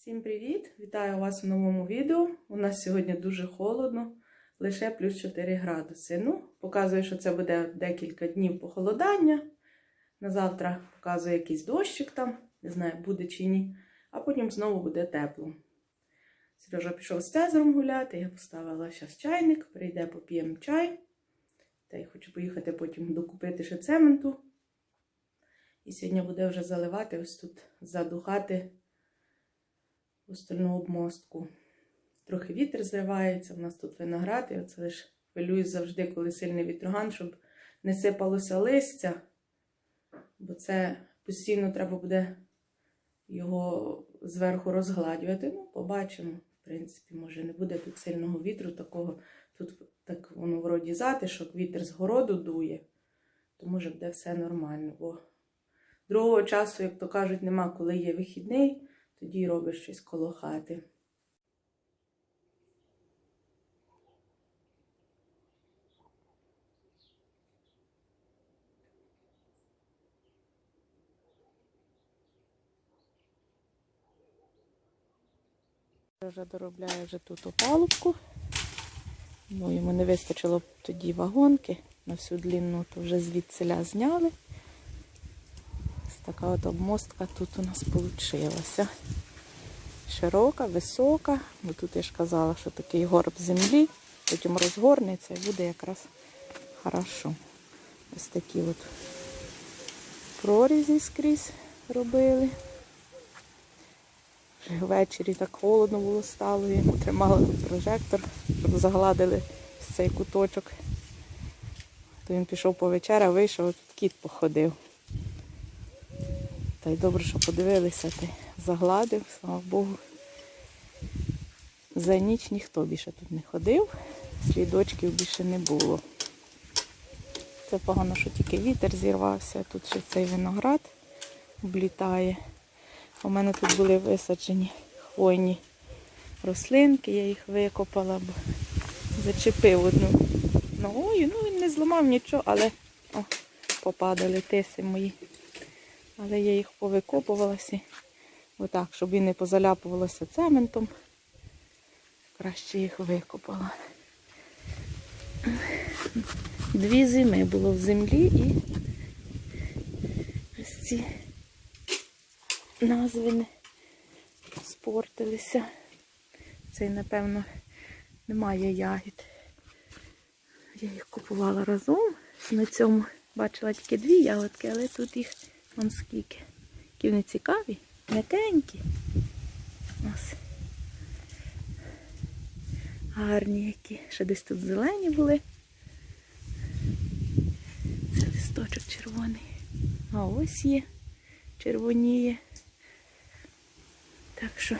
Всім привіт! Вітаю вас у новому відео. У нас сьогодні дуже холодно, лише плюс 4 градуси. Ну, показую, що це буде декілька днів похолодання. На завтра показую якийсь дощик там, не знаю, буде чи ні. А потім знову буде тепло. Сережа пішов з Цезаром гуляти, я поставила зараз чайник, прийде, поп'ємо чай. Та й хочу поїхати потім докупити ще цементу. І сьогодні буде вже заливати ось тут задухати остальну обмостку. Трохи вітер зривається, у нас тут виноград, і оце лише хвилююсь завжди, коли сильний вітроган, щоб не сипалося листя, бо це постійно треба буде його зверху розгладювати. Ну, побачимо. В принципі, може, не буде тут сильного вітру такого. Тут так воно вроді затишок, вітер з городу дує, то може буде все нормально. Бо другого часу, як то кажуть, нема, коли є вихідний тоді робиш щось коло хати. Вже доробляю вже тут опалубку. Ну, йому не вистачило тоді вагонки на всю длину, то вже звідсиля зняли. Така от обмостка тут у нас вийшла. Широка, висока, бо тут я ж казала, що такий горб землі, потім розгорнеться і буде якраз хорошо. Ось такі от прорізі скрізь робили. Вже ввечері так холодно було стало, я тримала прожектор, щоб загладили цей куточок. То він пішов по вечеря, вийшов, тут кіт походив. Та й добре, що подивилися, ти загладив, слава Богу. За ніч ніхто більше тут не ходив, слідочків більше не було. Це погано, що тільки вітер зірвався, тут ще цей виноград облітає. У мене тут були висаджені хвойні рослинки, я їх викопала, бо зачепив одну ногою. Ну, він не зламав нічого, але о, попадали тиси мої. Але я їх повикопувалася. Отак, щоб він не позаляпувалося цементом. Краще їх викопала. Дві зими було в землі і ось ці назви спортилися. Цей, напевно, немає ягід. Я їх купувала разом. На цьому бачила тільки дві ягодки, але тут їх вон скільки. Які вони цікаві, м'якенькі. Ось. Гарні які. Ще десь тут зелені були. Це листочок червоний. А ось є, червоніє. Так що,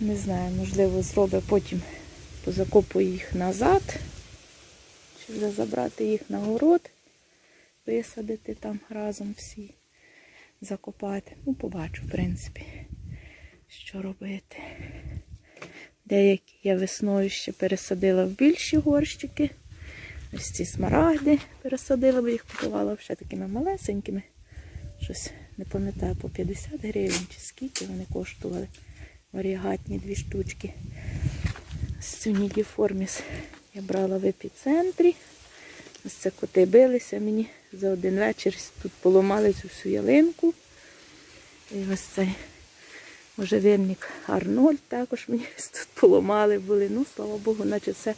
не знаю, можливо, зробить потім позакопую їх назад. Чи забрати їх на город, висадити там разом всі, закопати. Ну, побачу, в принципі, що робити. Деякі я весною ще пересадила в більші горщики. Ось ці смарагди пересадила, бо їх купувала ще такими малесенькими. Щось не пам'ятаю, по 50 гривень чи скільки вони коштували. Варігатні дві штучки. Ось цю нідіформіс я брала в епіцентрі. Ось це коти билися мені за один вечір. Тут поламали цю всю ялинку. І ось цей можжевельник Арнольд також мені тут поламали були. Ну, слава Богу, наче все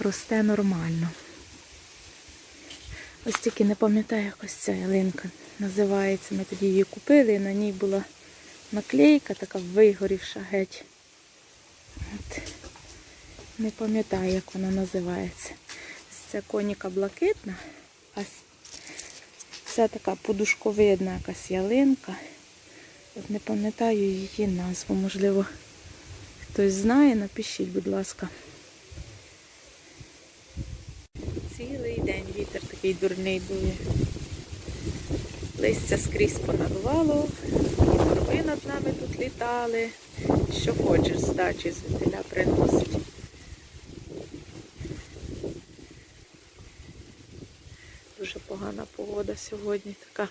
росте нормально. Ось тільки не пам'ятаю, як ось ця ялинка називається. Ми тоді її купили, і на ній була наклейка, така вигорівша геть. От. Не пам'ятаю, як вона називається. Це коніка блакитна, а це така подушковидна якась ялинка. Не пам'ятаю її назву. Можливо, хтось знає, напишіть, будь ласка. Цілий день вітер такий дурний дує. Листя скрізь понадувало, і над нами тут літали. Що хочеш, з дачі звідтиля приносить. Дуже погана погода сьогодні така.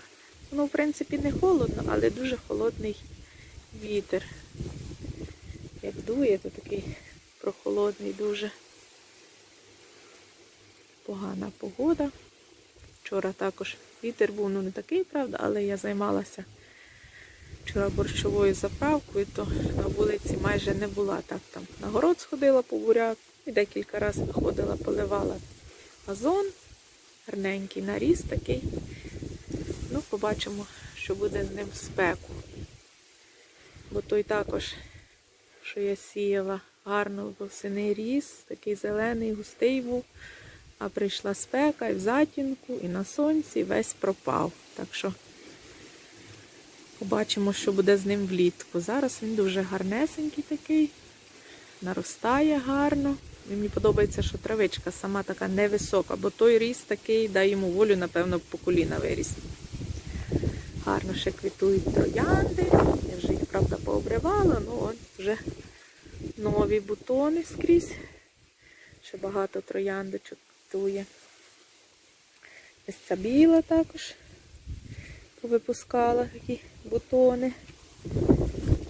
Ну, в принципі, не холодно, але дуже холодний вітер. Як дує, то такий прохолодний дуже. Погана погода. Вчора також вітер був, ну не такий, правда, але я займалася вчора борщовою заправкою, то на вулиці майже не була. Так там на город сходила по буряк і декілька разів виходила, поливала газон. Гарненький наріс такий. Ну, побачимо, що буде з ним в спеку. Бо той також, що я сіяла, гарно восени ріс, такий зелений, густий був. А прийшла спека і в затінку, і на сонці, і весь пропав. Так що побачимо, що буде з ним влітку. Зараз він дуже гарнесенький такий, наростає гарно. І Мені подобається, що травичка сама така невисока, бо той ріс такий, дай йому волю, напевно, по коліна виріс. Гарно ще квітують троянди. Я вже їх, правда, пообривала, ну от вже нові бутони скрізь. Ще багато трояндочок квітує. Ось ця біла також повипускала такі бутони.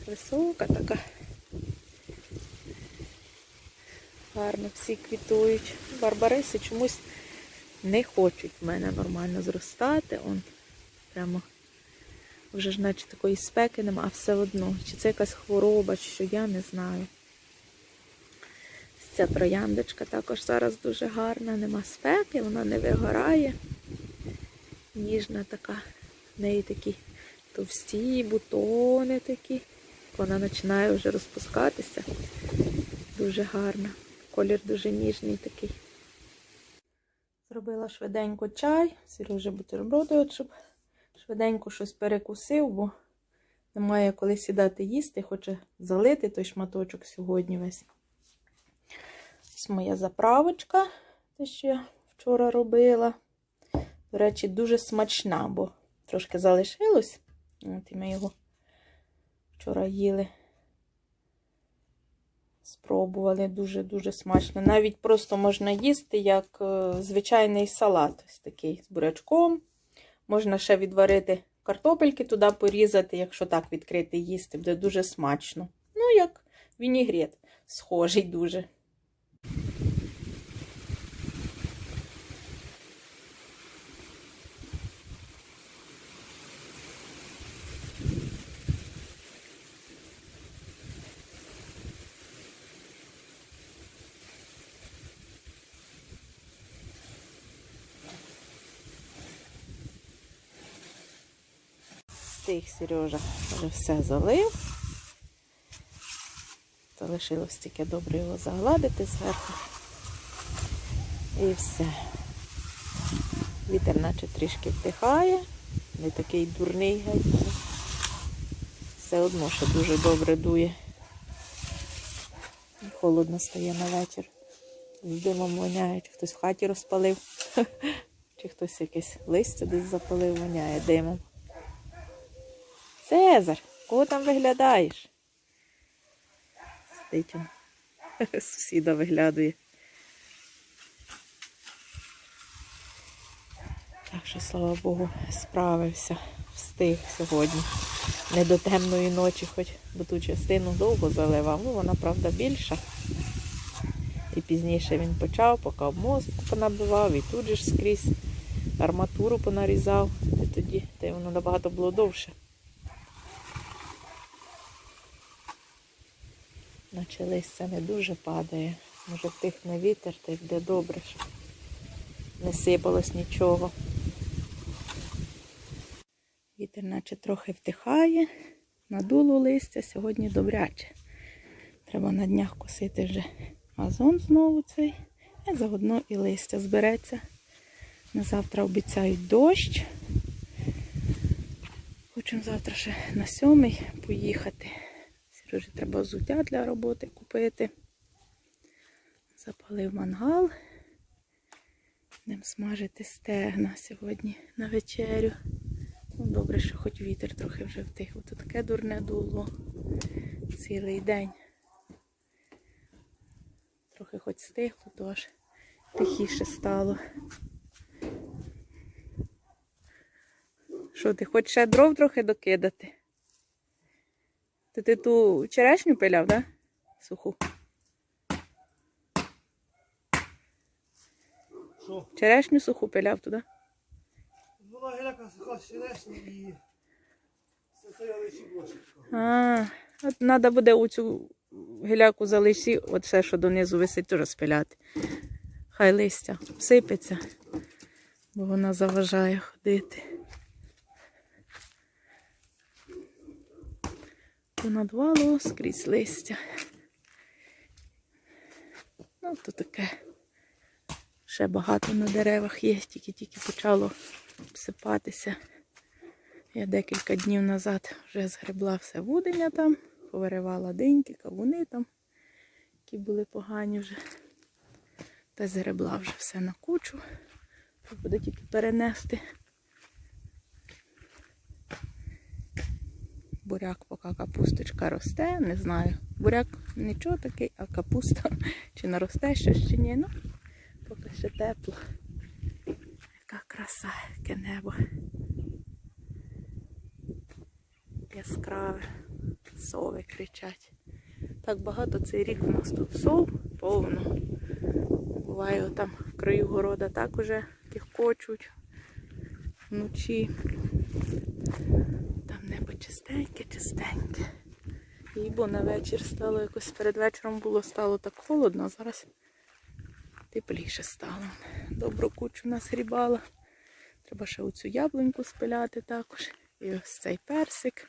Висока така. Гарно всі квітують. Барбариси чомусь не хочуть в мене нормально зростати. Он прямо вже ж наче такої спеки нема, а все одно. Чи це якась хвороба, чи що, я не знаю. Ця трояндочка також зараз дуже гарна, нема спеки, вона не вигорає. Ніжна така, в неї такі товсті бутони такі. Вона починає вже розпускатися. Дуже гарна. Колір дуже ніжний такий. Зробила швиденько чай, Сережа бутерброди, от щоб швиденько щось перекусив, бо немає коли сідати їсти, хоче залити той шматочок сьогодні весь. Ось моя заправочка, те, що я вчора робила. До речі, дуже смачна, бо трошки залишилось. От і ми його вчора їли. Спробували дуже-дуже смачно. Навіть просто можна їсти як е, звичайний салат. Ось такий з бурячком. Можна ще відварити картопельки, туди порізати, якщо так відкрити їсти, буде дуже смачно. Ну, як вінігрет, схожий дуже. Стих Сережа вже все залив. Залишилось тільки добре його загладити зверху. І все. Вітер наче трішки втихає, не такий дурний геть. Все одно, що дуже добре дує. І Холодно стає на вечір. З димом воняє, чи хтось в хаті розпалив, чи хтось якесь листя десь запалив, воняє димом. Цезар, кого там виглядаєш? Сидить он. Сусіда виглядує. Так що, слава Богу, справився, встиг сьогодні. Не до темної ночі, хоч бо ту частину довго заливав. Ну, вона, правда, більша. І пізніше він почав, поки обмозку понабивав, і тут же ж скрізь арматуру понарізав. І тоді та й воно набагато було довше. Наче листя не дуже падає. Може втихне вітер, та й буде добре, щоб не сипалось нічого. Вітер наче трохи втихає, надуло листя, сьогодні добряче. Треба на днях косити вже газон знову цей. І заодно і листя збереться. На завтра обіцяють дощ. Хочемо завтра ще на сьомий поїхати. Сережі треба взуття для роботи купити. Запалив мангал. Будемо смажити стегна сьогодні на вечерю. Ну, добре, що хоч вітер трохи вже втих. Тут таке дурне дуло цілий день. Трохи хоч стихло, то аж тихіше стало. Що ти хочеш ще дров трохи докидати? Це ти ту черешню пиляв, да? Суху. Що? Черешню суху пиляв туди. Була гіляка суха черешня і стояли ще блочки. А, от треба буде у цю гіляку за лисі, от все, що донизу висить, теж спиляти. Хай листя сипеться, бо вона заважає ходити. Понадвало скрізь листя. Ну, то таке. Ще багато на деревах є, тільки-тільки почало обсипатися. Я декілька днів назад вже згребла все вудення там, повиривала диньки, кавуни там, які були погані вже. Та згребла вже все на кучу. Буде тільки перенести. Буряк, поки капусточка росте, не знаю. Буряк нічого такий, а капуста чи наросте щось чи ні. Ну, поки ще тепло. Яка краса, яке небо. яскраве. Сови кричать. Так багато цей рік у нас тут сов повно. Буває там в краю города так уже кохочуть вночі. Чистеньке, чистеньке. І бо на вечір стало якось перед вечором було стало так холодно, а зараз тепліше стало. Добру кучу нас грібала. Треба ще оцю яблуньку спиляти також. І ось цей персик,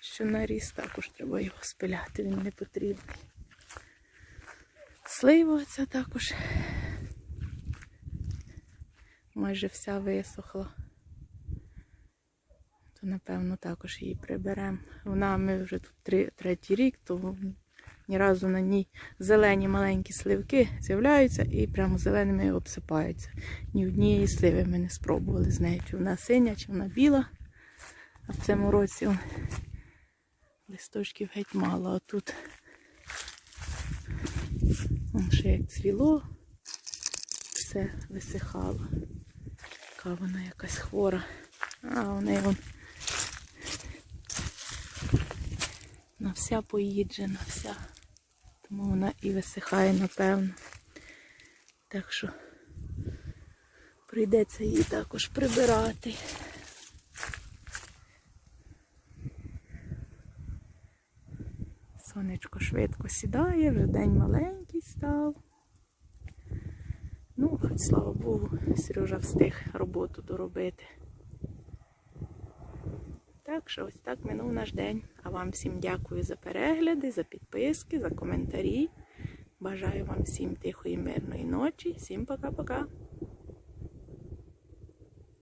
що наріс, також треба його спиляти, він не потрібний. Слива ця також майже вся висохла. Напевно, також її приберемо. Вона ми вже тут три, третій рік, то ні разу на ній зелені маленькі сливки з'являються і прямо зеленими обсипаються. Ні однієї сливи ми не спробували з нею. Чи вона синя, чи вона біла. А в цьому році листочків геть мало, а тут он ще як цвіло, все висихало. Яка вона якась хвора. А у неї вон вона вся поїджена, вся. Тому вона і висихає, напевно. Так що прийдеться її також прибирати. Сонечко швидко сідає, вже день маленький став. Ну, хоч слава Богу, Сережа встиг роботу доробити. Так що ось так минув наш день. А вам всім дякую за перегляди, за підписки, за коментарі. Бажаю вам всім тихої, мирної ночі. Всім пока-пока.